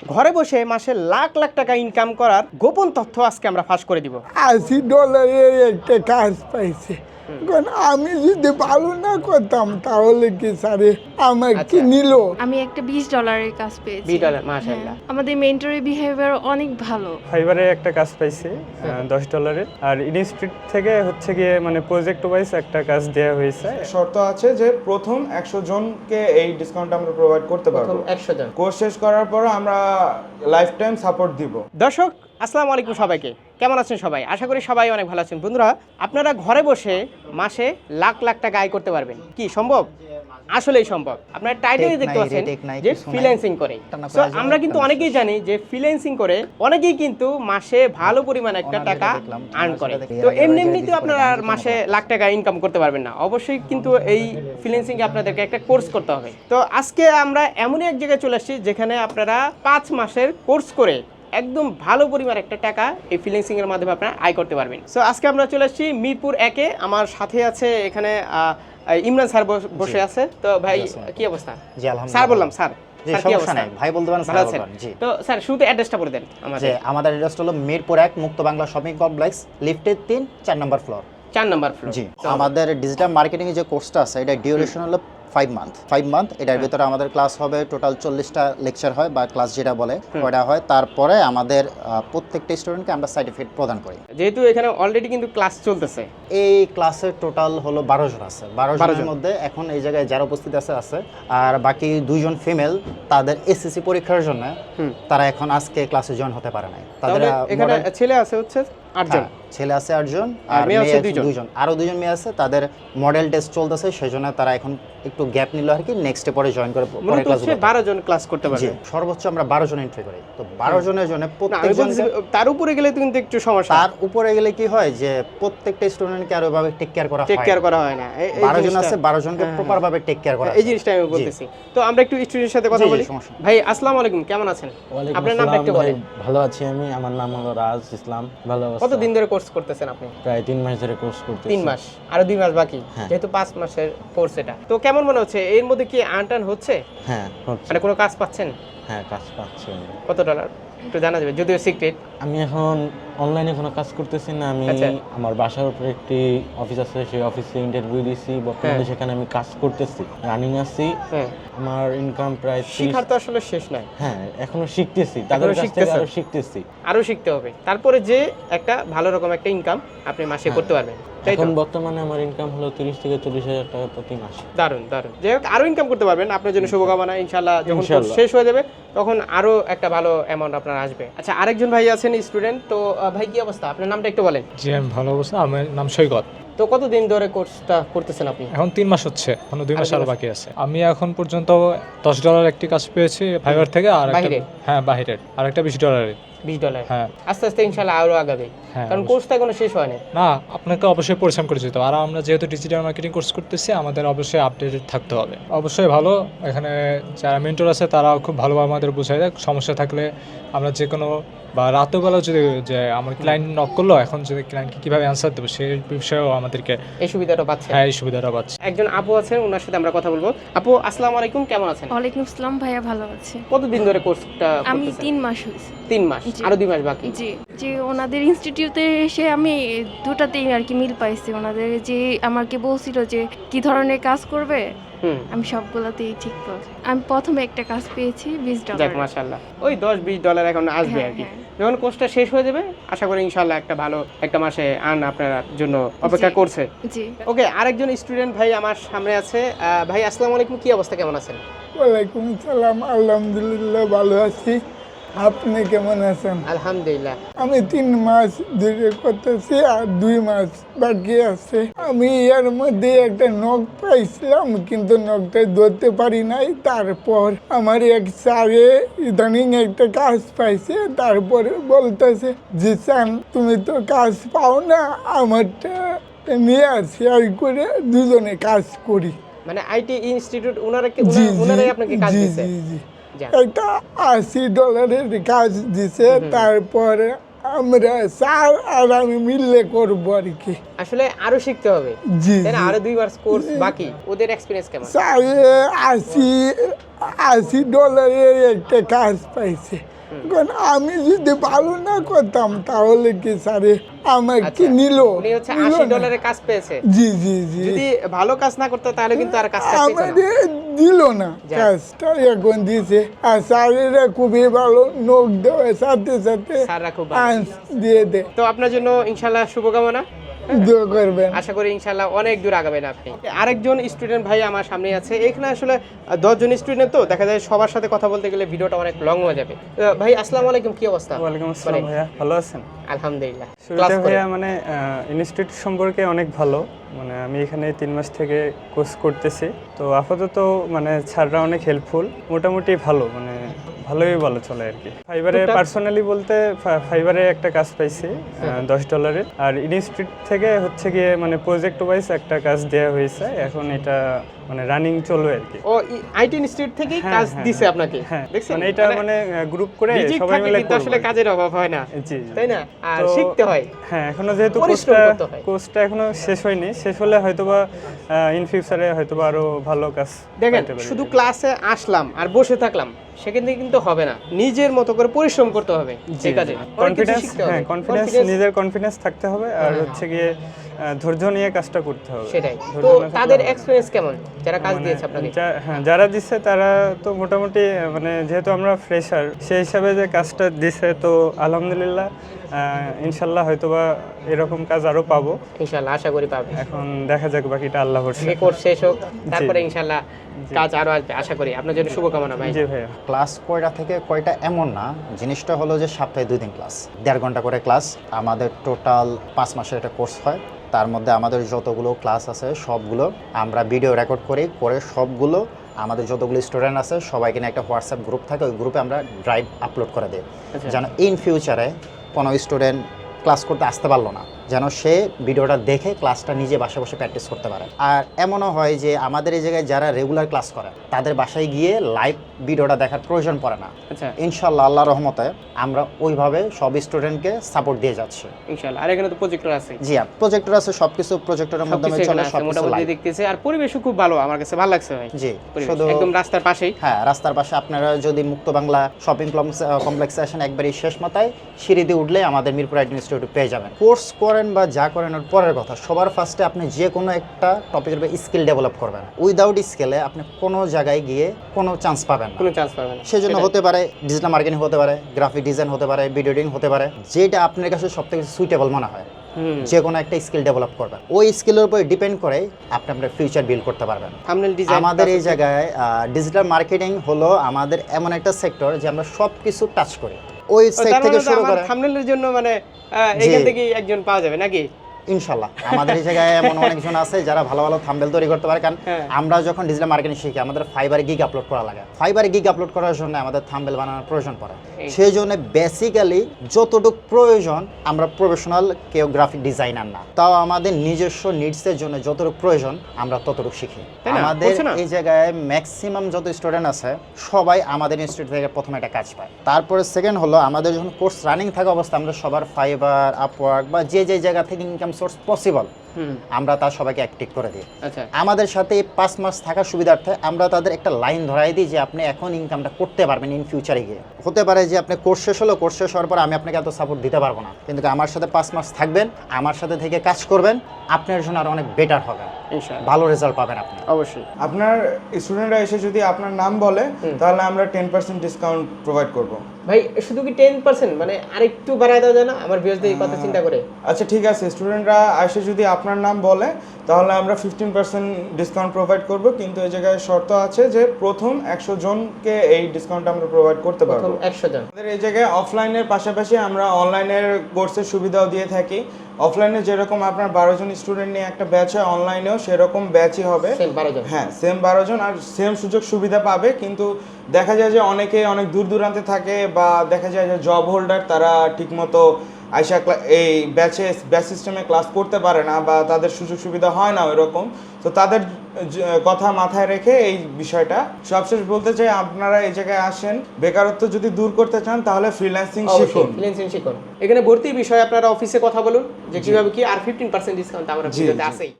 ঘরে বসে মাসে লাখ লাখ টাকা ইনকাম করার গোপন তথ্য আজকে আমরা ফাঁস করে দিব। আশি ডলারের একটা কাজ পাইছে। এখন আমি যদি ভালো না করতাম তাহলে কি স্যারে আমাকে আচ্ছা। নিল? আমি একটা বিশ ডলারের কাজ পেয়েছি। বিশ ডলার, মাশাআল্লাহ। হ্যাঁ। আমাদের মেন্টরের বিহেভিয়ার অনেক ভালো। ফাইবারে একটা কাজ পাইছি দশ ডলারের। আর ইনস্টিটিউট থেকে হচ্ছে গিয়ে মানে প্রজেক্ট ওয়াইজ একটা কাজ দেওয়া হয়েছে। শর্ত আছে যে প্রথম একশো জনকে এই ডিসকাউন্ট আমরা প্রোভাইড করতে পারব। একশো জন। কোর্স শেষ করার পর আমরা লাইফ টাইম সাপোর্ট দিব। দর্শক আসসালামু আলাইকুম সবাইকে। কেমন আছেন সবাই? আশা করি সবাই অনেক ভালো আছেন। বন্ধুরা আপনারা ঘরে বসে মাসে লাখ লাখ টাকা আয় করতে পারবেন। কি সম্ভব? আসলেই সম্ভব। আপনার টাইটেলই দেখতে পাচ্ছেন যে ফ্রিল্যান্সিং করে। জন্য আমরা কিন্তু অনেকেই জানি যে ফ্রিল্যান্সিং করে অনেকেই কিন্তু মাসে ভালো পরিমাণ একটা টাকা আর্ন করে। তো এমনি এমনিতে আপনারা আর মাসে লাখ টাকা ইনকাম করতে পারবেন না। অবশ্যই কিন্তু এই ফ্রিল্যান্সিং আপনাদেরকে একটা কোর্স করতে হবে। তো আজকে আমরা এমনই এক জায়গায় চলে আসছি যেখানে আপনারা পাঁচ মাসের কোর্স করে একদম ভালো পরিমাণ একটা টাকা এই ফ্রিল্যান্সিং এর মাধ্যমে আপনারা আয় করতে পারবেন। সো আজকে আমরা চলে আসছি মিরপুর একে আমার সাথে আছে এখানে ইমরান স্যার বসে আছে। তো ভাই কি অবস্থা? জি আলহামদুলিল্লাহ। স্যার বললাম স্যার। ভাই বলতে পারেন ভালো স্যার আছেন? বলতে পারেন, জি। তো স্যার শুরুতে অ্যাড্রেসটা বলে দেন আমাদের। আমাদের অ্যাড্রেসটা হলো মিরপুর এক মুক্ত বাংলা শপিং কমপ্লেক্স লিফটের তিন চার নম্বর ফ্লোর চার নাম্বার ফ্লোর জি আমাদের ডিজিটাল মার্কেটিং এর যে কোর্সটা আছে এটা ডিউরেশন হলো ফাইভ মান্থ ফাইভ মান্থ হ্যাঁ। এটার ভিতরে আমাদের ক্লাস হবে টোটাল চল্লিশটা লেকচার হয় বা ক্লাস যেটা বলে ওটা হয়। তারপরে আমাদের প্রত্যেকটা স্টুডেন্টকে আমরা সার্টিফিকেট প্রদান করি। যেহেতু এখানে অলরেডি কিন্তু ক্লাস চলতেছে। এই ক্লাসের টোটাল হলো বারো জন আছে। বারো জনের মধ্যে এখন এই জায়গায় যারা উপস্থিত আছে আছে। আর বাকি দুইজন ফিমেল তাদের এসএসসি পরীক্ষার জন্য তারা এখন আজকে ক্লাসে জয়েন হতে পারে নাই। তাদের এখানে ছেলে আছে হচ্ছে আটজন। হ্যাঁ, ছেলে আছে আটজন আর আর মেয়ে আছে আছে দুইজন। দুইজন। আরও দুজন মেয়ে আছে তাদের মডেল টেস্ট চলতেছে সেই জন্য তারা এখন একটু গ্যাপ নিল আর কি নেক্সটে পরে জয়েন করে পরে ক্লাস বারো জন ক্লাস করতে পারবে। সর্বোচ্চ আমরা বারো জন এন্ট্রি করি। তো বারো জনের জন্য প্রত্যেকজন তার উপরে গেলে কিন্তু একটু সমস্যা। তার উপরে গেলে কি হয় যে প্রত্যেকটা স্টুডেন্টকে আরও ভাবে টেক কেয়ার করা টেক কেয়ার করা হয় না। বারো জন জিনিসটা- আছে বারো জনকে হ্যাঁ, প্রপার ভাবে টেক কেয়ার করা এই জিনিসটা আমি বলতেছি। তো আমরা একটু স্টুডেন্টের সাথে কথা বলি। সমস্যা ভাই আসসালামু আলাইকুম কেমন আছেন? আপনার নামটা একটু ভাই বলেন। ভালো আছি আমি। আমার নাম হলো রাজ ইসলাম ভালো অবস্থা। কতদিন ধরে কোর্স করতেছেন আপনি? প্রায় তিন মাস ধরে কোর্স করতেছি। তিন মাস। আরও দুই মাস বাকি হ্যাঁ। যেহেতু পাঁচ মাসের কোর্স এটা। তো কেমন মনে হচ্ছে? এর মধ্যে কি আর্ন টার্ন হচ্ছে? হ্যাঁ মানে কোনো কাজ পাচ্ছেন? হ্যাঁ কাজ পাচ্ছি কত ডলার একটু জানা যাবে যদিও সিক্রেট আমি এখন অনলাইনে কোনো কাজ করতেছি না আমি আচ্ছা। আমার বাসার উপরে একটি অফিস আছে সেই অফিসে ইন্টারভিউ দিয়েছি বর্তমানে হ্যাঁ। সেখানে আমি কাজ করতেছি রানিং আছি। হ্যাঁ। আমার ইনকাম প্রায় শিখার তো আসলে শেষ নয় হ্যাঁ এখনও শিখতেছি তাদের কাছ থেকে আরও শিখতেছি। আরও শিখতে হবে। তারপরে যে একটা ভালো রকম একটা ইনকাম আপনি মাসে করতে পারবেন তাই এখন বর্তমানে আমার ইনকাম হলো তিরিশ থেকে চল্লিশ হাজার টাকা প্রতি মাসে। দারুণ দারুণ যাই হোক আরও ইনকাম করতে পারবেন। আপনার জন্য শুভকামনা ইনশাল্লাহ যখন শেষ হয়ে যাবে তখন আরও একটা ভালো অ্যামাউন্ট আপনার আসবে। আচ্ছা আরেকজন ভাই আছেন স্টুডেন্ট তো ভাই কি অবস্থা? আপনার নামটা একটু বলেন। জি আমি ভালো অবস্থা। আমার নাম সৈকত। তো কতদিন ধরে কোর্সটা করতেছেন আপনি? এখন তিন মাস হচ্ছে। এখন দুই মাস দুই আরও বাকি আছে। আমি এখন পর্যন্ত দশ ডলার একটি কাজ পেয়েছি ফাইবার থেকে আর হ্যাঁ বাহিরের আর একটা বিশ ডলারের বিশ ডলার। হ্যাঁ। আস্তে আস্তে ইনশাল্লাহ আগাবে। হ্যাঁ, কারণ অবশ্যই। কোর্সটা এখনও শেষ হয়নি না আপনাকে অবশ্যই পরিশ্রম করে যেতে আর আমরা যেহেতু ডিজিটাল মার্কেটিং কোর্স করতেছি আমাদের অবশ্যই আপডেটেড থাকতে হবে। অবশ্যই ভালো। এখানে যারা মেন্টর আছে তারাও খুব ভালোভাবে আমাদের বোঝায় দেয়। সমস্যা থাকলে আমরা যে কোনো বা রাতেরবেলাও যদি যে আমার ক্লায়েন্ট নক করল এখন যদি ক্লায়েন্টকে কীভাবে অ্যান্সার দেবো সেই বিষয়েও আমাদেরকে এই সুবিধাটা পাচ্ছে। হ্যাঁ এই সুবিধাটা পাচ্ছে। একজন আপু আছেন ওনার সাথে আমরা কথা বলব। আপু আসসালামু আলাইকুম কেমন আছেন? ওয়ালাইকুম আসসালাম ভাইয়া ভালো আছে। কতদিন ধরে কোর্সটা আমি তিন মাস হয়েছে। তিন মাস। আরও দুই মাস বাকি। জি যে ওনাদের ইনস্টিটিউটে এসে আমি দুটাতেই আর কি মিল পাইছি। ওনাদের যে আমাকে বলছিল যে কি ধরনের কাজ করবে আমি সবগুলোতেই ঠিক করছি আমি প্রথমে একটা কাজ পেয়েছি বিশ যাক ডলার মাশাল্লাহ ওই দশ বিশ ডলার এখন আসবে হ্যাঁ, আর কি। হ্যাঁ। যখন কোর্সটা শেষ হয়ে যাবে আশা করি ইনশাল্লাহ একটা ভালো একটা মাসে আন আপনার জন্য অপেক্ষা করছে। জি। ওকে আরেকজন স্টুডেন্ট ভাই আমার সামনে আছে। আহ, ভাই আসসালামু আলাইকুম কি অবস্থা কেমন আছেন? ওয়ালাইকুম সালাম আলহামদুলিল্লাহ ভালো আছি। আপনি কেমন আছেন? আলহামদুলিল্লাহ। আমি তিন মাস ধরে করতেছি আর দুই মাস বাকি আছে। আমি এর মধ্যে একটা নখ পাইছিলাম কিন্তু নখটা ধরতে পারি নাই। তারপর আমার এক স্যারে ইদানিং একটা কাজ পাইছে তারপরে বলতেছে জি চান তুমি তো কাজ পাও না আমারটা নিয়ে আসি আর করে দুজনে কাজ করি। মানে আইটি ইনস্টিটিউট ওনারা ওনারাই আপনাকে কাজ। একটা আশি ডলারের কাজ দিছে তারপরে আমরা স্যার আর আমি মিললে করব আর কি। আসলে আরও শিখতে হবে। জি। আরও দুইবার কোর্স বাকি। ওদের এক্সপিরিয়েন্স কেমন? স্যার আশি আশি ডলারের একটা কাজ পাইছে। কারণ আমি যদি ভালো না করতাম তাহলে কি স্যারে আমাকে আচ্ছা, নিল? উনি হচ্ছে কাজ পেয়েছে। জি জি জি। যদি ভালো কাজ না করতো তাহলে কিন্তু আর কাজটা পেতো না। দিল না। কাজটা এখন দিছে আর স্যারেরা খুবই ভালো নোট দেওয়ার সাথে সাথে স্যাররা খুব ভালো। দিয়ে দেয়। তো আপনার জন্য ইনশাল্লাহ শুভকামনা। দোয়া করবেন। আশা করি ইনশাল্লাহ অনেক দূর আগাবেন আপনি। আরেকজন স্টুডেন্ট ভাই আমার সামনে আছে। এখানে আসলে দশজন স্টুডেন্ট তো দেখা যায় সবার সাথে কথা বলতে গেলে ভিডিওটা অনেক লং হয়ে যাবে। ভাই আসসালামু আলাইকুম কি অবস্থা? ওয়ালাইকুম আসসালাম ভাইয়া ভালো আছেন? আলহামদুলিল্লাহ ক্লাস ভাইয়া মানে ইনস্টিটিউট সম্পর্কে অনেক ভালো। মানে আমি এখানে তিন মাস থেকে কোর্স করতেছি। তো আপাতত মানে স্যাররা অনেক হেল্পফুল মোটামুটি ভালো। মানে ভালোই বলা চলে আর কি। ফাইবারে পার্সোনালি বলতে ফাইবারে একটা কাজ পাইছি। আহ, দশ ডলারের আর ইনস্টিটিউট থেকে হচ্ছে গিয়ে মানে প্রজেক্ট ওয়াইজ একটা কাজ দেওয়া হয়েছে। এখন এটা মানে রানিং চলবে আর কি। ও আইটি ইনস্টিটিউট থেকেই হ্যাঁ, কাজ হ্যাঁ, দিছে হ্যাঁ। আপনাকে? হ্যাঁ দেখছেন? মানে এটা মানে গ্রুপ করে সবাই মিলে কিন্তু আসলে কাজের অভাব হয় না। জি। তাই না? আর শিখতে হয়। হ্যাঁ এখনও যেহেতু কোর্সটা কোর্সটা এখনও শেষ হয়নি। শেষ হলে হয়তোবা ইন ফিউচারে হয়তোবা আরও ভালো কাজ দেখেন শুধু ক্লাসে আসলাম আর বসে থাকলাম সেখান থেকে কিন্তু হবে না। নিজের মতো করে পরিশ্রম করতে হবে। অনেক কিছু কনফিডেন্স হ্যাঁ কনফিডেন্স নিজের কনফিডেন্স থাকতে হবে। আর হচ্ছে গিয়ে ধৈর্য নিয়ে কাজটা করতে হবে। সেটাই। তো তাদের এক্সপেরিয়েন্স কেমন? যারা কাজ মানে দিয়েছে আপনাকে? হ্যাঁ যারা দিচ্ছে তারা তো মোটামুটি মানে যেহেতু আমরা ফ্রেশার সেই হিসাবে যে কাজটা দিছে তো আলহামদুলিল্লাহ। ইনশাল্লাহ হয়তোবা এরকম কাজ আরও পাবো। ইনশাল্লাহ আশা করি পাবে। এখন দেখা যাক বাকিটা আল্লাহ ভরসা। কোর্স শেষ হোক তারপরে ইনশাল্লাহ কাজ আরও আসবে আশা করি। আপনার জন্য শুভকামনা ভাই। জি ভাইয়া। ক্লাস কয়টা থেকে কয়টা এমন না জিনিসটা হলো যে সপ্তাহে দুই দিন ক্লাস দেড় ঘণ্টা করে ক্লাস। আমাদের টোটাল পাঁচ মাসের একটা কোর্স হয়। তার মধ্যে আমাদের যতগুলো ক্লাস আছে সবগুলো আমরা ভিডিও রেকর্ড করি করে সবগুলো আমাদের যতগুলো স্টুডেন্ট আছে সবাইকে একটা হোয়াটসঅ্যাপ গ্রুপ থাকে ওই গ্রুপে আমরা ড্রাইভ আপলোড করে দিই। যেন ইন ফিউচারে কোনো স্টুডেন্ট ক্লাস করতে আসতে পারল না। যেন সে ভিডিওটা দেখে ক্লাসটা নিজে বাসায় বসে প্র্যাকটিস করতে পারে। আর এমনও হয় যে আমাদের এই জায়গায় যারা রেগুলার ক্লাস করে তাদের বাসায় গিয়ে লাইভ ভিডিওটা দেখার প্রয়োজন পড়ে না। আচ্ছা। ইনশাল্লাহ আল্লাহ রহমতে আমরা ওইভাবে সব স্টুডেন্টকে সাপোর্ট দিয়ে যাচ্ছি। ইনশাল্লাহ আর এখানে তো প্রজেক্টর আছে। জি প্রজেক্টর আছে সবকিছু প্রজেক্টরের মাধ্যমে চলে সবকিছু। দেখতেছে। আর পরিবেশও খুব ভালো আমার কাছে ভালো লাগছে ভাই। জি শুধু একদম রাস্তার পাশেই। হ্যাঁ রাস্তার পাশে আপনারা যদি মুক্ত বাংলা শপিং কমপ্লেক্সে আসেন একবারই শেষ মাথায় সিঁড়ি দিয়ে উঠলে আমাদের মিরপুর আইটি ইনস্টিটিউট পেয়ে যাবেন। কোর্স করেন বা যা করেন ওর পরের কথা। সবার ফার্স্টে আপনি যে কোনো একটা টপিকের উপর স্কিল ডেভেলপ করবেন। উইদাউট স্কিলে আপনি কোনো জায়গায় গিয়ে কোনো চান্স পাবেন কোনো চান্স পাবেন সেজন্য হতে পারে ডিজিটাল মার্কেটিং হতে পারে গ্রাফিক ডিজাইন হতে পারে ভিডিও এডিটিং হতে পারে যেটা আপনার কাছে সব থেকে সুইটেবল মনে হয়। যে কোনো একটা স্কিল ডেভেলপ করবেন। ওই স্কিলের উপর ডিপেন্ড করে আপনি আপনার ফিউচার বিল্ড করতে পারবেন। আমাদের এই জায়গায় ডিজিটাল মার্কেটিং হলো আমাদের এমন একটা সেক্টর যে আমরা সব কিছু টাচ করি। ওই সাইট থেকে শুরু করে। থাম্বনেলের জন্য মানে আহ, এখান থেকে একজন পাওয়া যাবে নাকি? ইনশাল্লাহ আমাদের এই জায়গায় এমন অনেকজন আছে যারা ভালো ভালো থাম্বেল তৈরি করতে পারে। কারণ হ্যাঁ। আমরা যখন ডিজিটাল মার্কেটিং শিখি আমাদের ফাইবারে গিগ আপলোড করা লাগে। ফাইবারে গিগ আপলোড করার জন্য আমাদের থাম্বেল বানানোর প্রয়োজন পড়ে। সেই জন্য বেসিক্যালি যতটুকু প্রয়োজন আমরা প্রফেশনাল কেউ গ্রাফিক ডিজাইনার না। তাও আমাদের নিজস্ব নিডসের জন্য যতটুকু প্রয়োজন আমরা ততটুকু শিখি। আমাদের এই জায়গায় ম্যাক্সিমাম যত স্টুডেন্ট আছে সবাই আমাদের ইনস্টিটিউট থেকে প্রথমে একটা কাজ পায়। তারপরে সেকেন্ড হলো আমাদের যখন কোর্স রানিং থাকা অবস্থা আমরা সবার ফাইবার আপওয়ার্ক বা যে যে জায়গা থেকে ইনকাম সোর্স পসিবল হুম আমরা তার সবাইকে অ্যাক্টিভ করে দিই। আচ্ছা। আমাদের সাথে পাঁচ মাস থাকার সুবিধার্থে আমরা তাদের একটা লাইন ধরাই দিই যে আপনি এখন ইনকামটা করতে পারবেন ইন ফিউচারে গিয়ে। হতে পারে যে আপনি কোর্স শেষ হলো কোর্স শেষ হওয়ার পর আমি আপনাকে এত সাপোর্ট দিতে পারব না। কিন্তু আমার সাথে পাঁচ মাস থাকবেন আমার সাথে থেকে কাজ করবেন আপনার জন্য আরও অনেক বেটার হবে। ভালো রেজাল্ট পাবেন আপনি। অবশ্যই। আপনার স্টুডেন্টরা এসে যদি আপনার নাম বলে তাহলে আমরা টেন পার্সেন্ট ডিসকাউন্ট প্রোভাইড করব। ভাই শুধু কি টেন পার্সেন্ট মানে আরেকটু বাড়ায় দেওয়া যায় না? আমার এই কথা চিন্তা করে। আচ্ছা ঠিক আছে। স্টুডেন্টরা এসে যদি আপনার নাম বলে তাহলে আমরা ফিফটিন পার্সেন্ট ডিসকাউন্ট প্রোভাইড করব কিন্তু এই জায়গায় শর্ত আছে যে প্রথম একশো জনকে এই ডিসকাউন্ট আমরা প্রোভাইড করতে পারব। একশো জন। আমাদের এই জায়গায় অফলাইনের পাশাপাশি আমরা অনলাইনের কোর্সের সুবিধাও দিয়ে থাকি। অফলাইনে যেরকম আপনার বারো জন স্টুডেন্ট নিয়ে একটা ব্যাচ হয় অনলাইনেও সেরকম ব্যাচই হবে। হ্যাঁ সেম বারো জন আর সেম সুযোগ সুবিধা পাবে কিন্তু দেখা যায় যে অনেকে অনেক দূর দূরান্তে থাকে বা দেখা যায় যে জব হোল্ডার তারা ঠিকমতো আইসা এই ব্যাচে ব্যাচ সিস্টেমে ক্লাস করতে পারে না বা তাদের সুযোগ সুবিধা হয় না ওইরকম। তো তাদের কথা মাথায় রেখে এই বিষয়টা। সবশেষ বলতে চাই আপনারা এই জায়গায় আসেন। বেকারত্ব যদি দূর করতে চান তাহলে ফ্রিল্যান্সিং শিখুন। ফ্রিল্যান্সিং শিখুন। এখানে ভর্তি বিষয়ে আপনারা অফিসে কথা বলুন যে কীভাবে কি আর ফিফটিন পার্সেন্ট ডিসকাউন্ট আমরা ভিডিওতে। আছেই।